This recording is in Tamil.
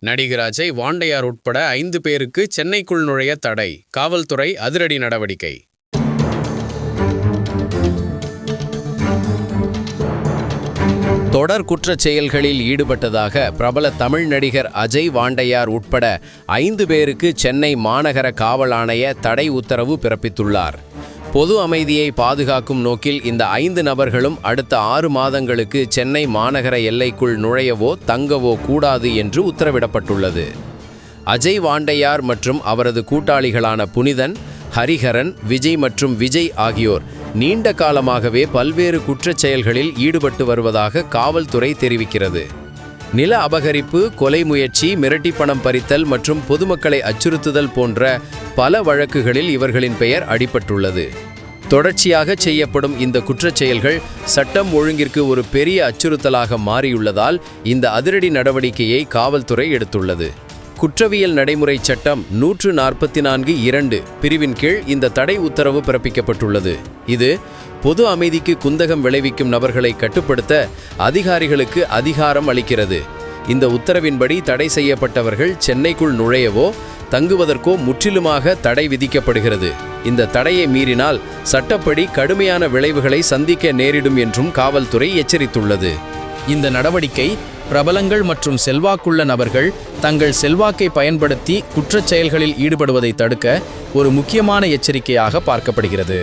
நடிகர் அஜய் வாண்டையார் உட்பட ஐந்து பேருக்கு சென்னைக்குள் நுழைய தடை காவல்துறை அதிரடி நடவடிக்கை. தொடர் குற்றச் செயல்களில் ஈடுபட்டதாக பிரபல தமிழ் நடிகர் அஜய் வாண்டையார் உட்பட ஐந்து பேருக்கு சென்னை மாநகர காவல் ஆணைய தடை உத்தரவு பிறப்பித்துள்ளார். பொது அமைதியை பாதுகாக்கும் நோக்கில் இந்த ஐந்து நபர்களும் அடுத்த ஆறு மாதங்களுக்கு சென்னை மாநகர எல்லைக்குள் நுழையவோ தங்கவோ கூடாது என்று உத்தரவிடப்பட்டுள்ளது. அஜய் வாண்டையார் மற்றும் அவரது கூட்டாளிகளான புனிதன் ஹரிஹரன் விஜய் மற்றும் விஜய் ஆகியோர் நீண்ட காலமாகவே பல்வேறு குற்றச் செயல்களில் ஈடுபட்டு வருவதாக காவல்துறை தெரிவிக்கிறது. நில அபகரிப்பு கொலை முயற்சி மிரட்டி பணம் பறித்தல் மற்றும் பொதுமக்களை அச்சுறுத்துதல் போன்ற பல வழக்குகளில் இவர்களின் பெயர் அடிபட்டுள்ளது. தொடர்ச்சியாக செய்யப்படும் இந்த குற்றச் செயல்கள் சட்டம் ஒழுங்கிற்கு ஒரு பெரிய அச்சுறுத்தலாக மாறியுள்ளதால் இந்த அதிரடி நடவடிக்கையை காவல்துறை எடுத்துள்ளது. குற்றவியல் நடைமுறை சட்டம் நூற்று நாற்பத்தி நான்கு இரண்டு பிரிவின் கீழ் இந்த தடை உத்தரவு பிறப்பிக்கப்பட்டுள்ளது. இது பொது அமைதிக்கு குந்தகம் விளைவிக்கும் நபர்களை கட்டுப்படுத்த அதிகாரிகளுக்கு அதிகாரம் அளிக்கிறது. இந்த உத்தரவின்படி தடை செய்யப்பட்டவர்கள் சென்னைக்குள் நுழையவோ தங்குவதற்கோ முற்றிலுமாக தடை விதிக்கப்படுகிறது. இந்த தடையை மீறினால் சட்டப்படி கடுமையான விளைவுகளை சந்திக்க நேரிடும் என்றும் காவல்துறை எச்சரித்துள்ளது. இந்த நடவடிக்கை பிரபலங்கள் மற்றும் செல்வாக்குள்ள நபர்கள் தங்கள் செல்வாக்கை பயன்படுத்தி குற்றச் செயல்களில் ஈடுபடுவதை தடுக்க ஒரு முக்கியமான எச்சரிக்கையாக பார்க்கப்படுகிறது.